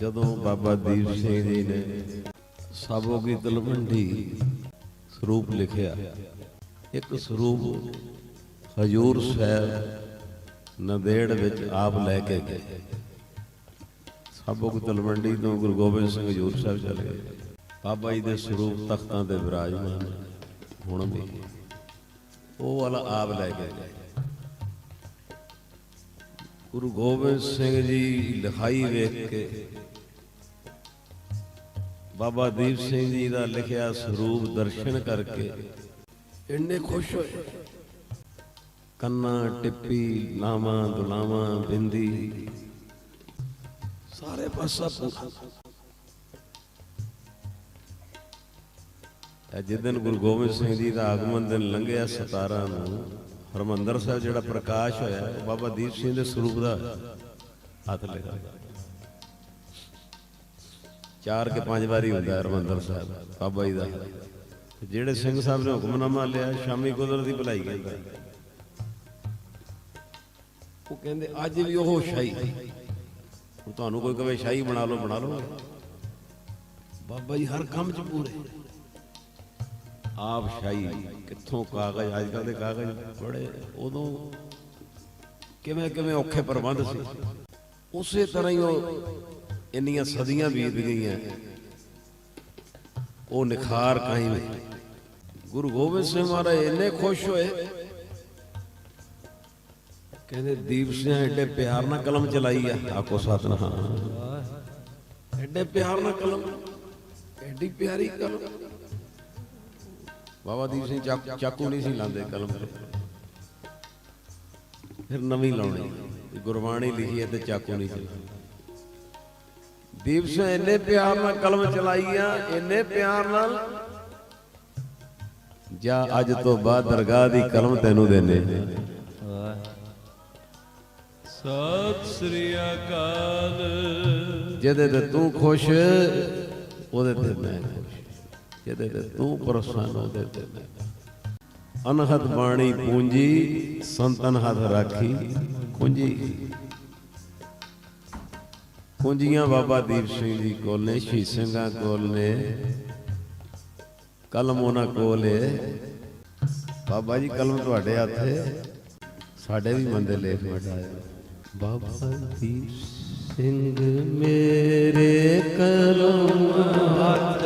ਜਦੋਂ ਬਾਬਾ ਦੀਪ ਸਿੰਘ ਜੀ ਨੇ ਸਾਬੋ ਕੀ ਤਲਵੰਡੀ ਸਰੂਪ ਲਿਖਿਆ, ਇੱਕ ਸਰੂਪ ਹਜੂਰ ਸਾਹਿਬ ਨੰਦੇੜ ਵਿੱਚ ਆਪ ਲੈ ਕੇ ਗਏ। ਸਾਬੋ ਕੀ ਤਲਵੰਡੀ ਤੋਂ ਗੁਰੂ ਗੋਬਿੰਦ ਸਿੰਘ ਹਜੂਰ ਸਾਹਿਬ ਚਲੇ ਗਏ। ਬਾਬਾ ਜੀ ਦੇ ਸਰੂਪ ਤਖਤਾਂ ਤੇ ਵਿਰਾਜਮਾਨ ਹੁਣ ਵੀ। ਉਹ ਵਾਲਾ ਆਪ ਲੈ ਕੇ ਗਏ। ਗੁਰੂ ਗੋਬਿੰਦ ਸਿੰਘ ਜੀ ਲਿਖਾਈ ਵੇਖ ਕੇ ਬਾਬਾ ਦੀਪ ਸਿੰਘ ਜੀ ਦਾ ਲਿਖਿਆ ਸਰੂਪ ਦਰਸ਼ਨ ਕਰਕੇ ਇੰਨੇ ਖੁਸ਼ ਹੋਏ। ਕੰਨਾਂ ਟਿੱਪੀ, ਲਾਵਾਂ ਦੁਲਾਵਾਂ ਬਿੰਦੀ। ਸਾਰੇ ਪਾਸਾ ਪੂਰਾ ਇਹ ਜਿੱਦਨ ਗੁਰੂ ਗੋਬਿੰਦ ਸਿੰਘ ਜੀ ਦਾ ਆਗਮਨ ਦਿਨ ਲੰਘਿਆ 17 ਨੂੰ। ਹਰਮੰਦਰ ਸਾਹਿਬ ਜਿਹੜਾ ਪ੍ਰਕਾਸ਼ ਹੋਇਆ, ਬਾਬਾ ਦੀਪ ਸਿੰਘ ਦੇ ਸਰੂਪ ਦਾ ਹੱਥ ਲਗਾ ਚਾਰ ਕੇ ਪੰਜ ਵਾਰੀ ਹੁੰਦਾ ਹਰਮੰਦਰ ਸਾਹਿਬ, ਬਾਬਾ ਜੀ ਦਾ। ਜਿਹੜੇ ਸਿੰਘ ਸਾਹਿਬ ਨੇ ਹੁਕਮਨਾਮਾ ਲਿਆ, ਸ਼ਾਮੀ ਕੁਦਰਤ ਦੀ ਭਲਾਈ ਕਹਿੰਦਾ ਉਹ ਕਹਿੰਦੇ, ਅੱਜ ਵੀ ਉਹ ਸ਼ਾਹੀ। ਤੁਹਾਨੂੰ ਕੋਈ ਕਵੇ ਸ਼ਾਹੀ ਬਣਾ ਲਓ ਬਣਾ ਲਓ। ਬਾਬਾ ਜੀ ਹਰ ਕੰਮ 'ਚ ਪੂਰੇ। ਆਪ ਸ਼ਾਹੀ, ਕਿੱਥੋਂ ਕਾਗਜ਼? ਅੱਜ ਕੱਲ ਦੇ ਕਾਗਜ਼ ਬੜੇ, ਉਦੋਂ ਕਿਵੇਂ ਕਿਵੇਂ ਔਖੇ ਪ੍ਰਬੰਧ ਸੀ। ਉਸੇ ਤਰ੍ਹਾਂ ਹੀ ਉਹ ਇੰਨੀਆਂ ਸਦੀਆਂ ਬੀਤ ਗਈਆਂ। ਉਹ ਨਿਖਾਰ ਕਾਇਮ ਹੈ। ਗੁਰੂ ਗੋਬਿੰਦ ਸਿੰਘ ਮਹਾਰਾਜ ਇੰਨੇ ਖੁਸ਼ ਹੋਏ। ਕਹਿੰਦੇ, ਦੀਪ ਸਿੰਘ ਐਡੇ ਪਿਆਰ ਨਾਲ ਕਲਮ ਚਲਾਈ ਆ। ਆਕੋ ਸਤਨਾਮ। ਐਡੇ ਪਿਆਰ ਨਾਲ ਕਲਮ, ਐਡੀ ਪਿਆਰੀ ਕਲਮ। ਬਾਬਾ ਦੀਪ ਸਿੰਘ ਚਾਕ- ਚਾਕੂ ਨਹੀਂ ਸੀ ਲਾਉਂਦੇ ਕਲਮ ਤੇ ਫਿਰ ਨਵੀਂ ਲਾਉਣੀ। ਗੁਰਬਾਣੀ ਲਿਖੀ ਹੈ ਤੇ ਚਾਕੂ ਨਹੀਂ ਚਲਾਉਂਦੇ ਦੀਪ ਸਿੰਘ ਇੰਨੇ ਪਿਆਰ ਨਾਲ ਕਲਮ ਚਲਾਈ ਆ ਇੰਨੇ ਪਿਆਰ ਨਾਲ। ਜਾਂ ਅੱਜ ਤੋਂ ਬਾਅਦ ਦਰਗਾਹ ਦੀ ਕਲਮ ਤੈਨੂੰ ਦੇਨੇ ਸਤਿ ਸ੍ਰੀ ਅਕਾਲ। ਜਿਹਦੇ ਤੇ ਤੂੰ ਖੁਸ਼ ਉਹਦੇ ਤੇ ਮੈਂ ਖੁਸ਼। ਜਿਹਦੇ ਤੇ ਤੂੰ ਪ੍ਰਸੰਨ ਉਹਦੇ ਤੇ ਅਨਹਦ ਬਾਣੀ ਪੂੰਜੀ ਸੰਤਨ ਹੱਥ ਰਾਖੀ। ਕੁੰਜੀ ਕੁੰਜੀਆਂ ਬਾਬਾ ਦੀਪ ਸਿੰਘ ਜੀ ਕੋਲ ਨੇ ਸ਼ਹੀਦ ਸਿੰਘਾਂ ਕੋਲ ਨੇ। ਕਲਮ ਉਹਨਾਂ ਕੋਲ ਏ। ਬਾਬਾ ਜੀ ਕਲਮ ਤੁਹਾਡੇ ਹੱਥ ਏ। ਸਾਡੇ ਵੀ ਮੰਦੇ ਲੇਖ ਵਟਾਏ ਬਾਬਾ ਦੀਪ ਸਿੰਘ ਮੇਰੇ ਕਲਮ ਹੱਥ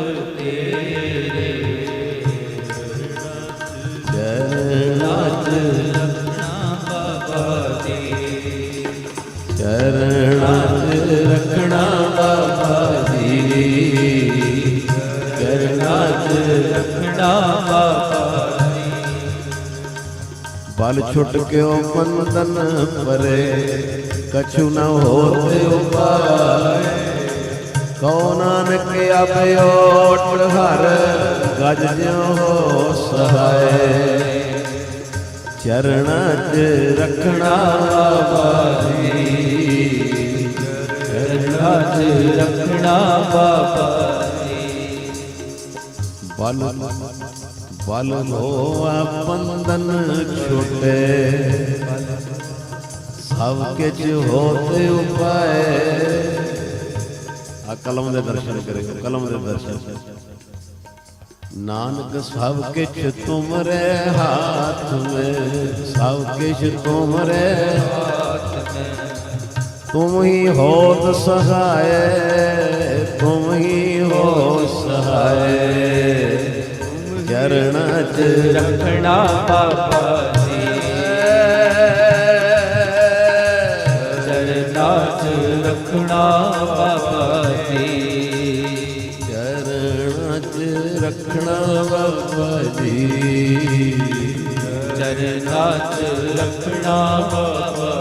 ਚਰਨਾਂ ਚ ਰੱਖਣਾ ਬਾਬਾ ਜੀ ਚਰਨਾਂ ਚ ਰੱਖਣਾ ਬਾਬਾ ਬਲ ਛੁੱਟ ਕਿਉ ਬੰਦਨ ਪਰੇ ਕਛੂ ਨ ਹੋਤੇ ਉਪਾਏ ਕਉ ਨਾਨਕ ਅਭਿਓਟ ਹਰ ਗਜ ਜਿਉ ਹੋ ਸਹਾਏ ਚਰਣਾ ਚ ਰੱਖਣਾ ਬਾਜੀ ਚਰਣਾ ਚ ਰੱਖਣਾ ਬਾਬਾ ਬਲ ਬਲ ਹੋਆ ਬੰਧਨ ਛੋਟੇ ਸਭ ਕਿਛ ਹੋਤੇ ਉਪਾਏ ਆ ਕਲਮ ਦੇ ਦਰਸ਼ਨ ਕਰੇ ਕਲਮ ਦੇ ਦਰਸ਼ਨ ਨਾਨਕ ਸਭ ਕਿਛ ਤੁਮਰੇ ਹਾਥ ਮੇ ਸਭ ਕਿਛ ਤੁਮਰੇ ਹਾਥ ਮੈਂ ਤੁਮ ਹੀ ਹੋਤ ਸਹਾਏ ਤੁਮ ਹੀ ਹੋ ਸਹਾਏ। ਚਰਣਾ ਚ ਰੱਖਣਾ ਬਾਬਾ ਜੀ। ਚਰਨਾਂ 'ਚ ਰੱਖਣਾ ਬਾਬਾ ਚ ਰੱਖਣਾ ਬਾਬਾ ਜੀ ਚਰਨਾਂ 'ਚ ਰੱਖਣਾ ਬਾਬਾ ਜੀ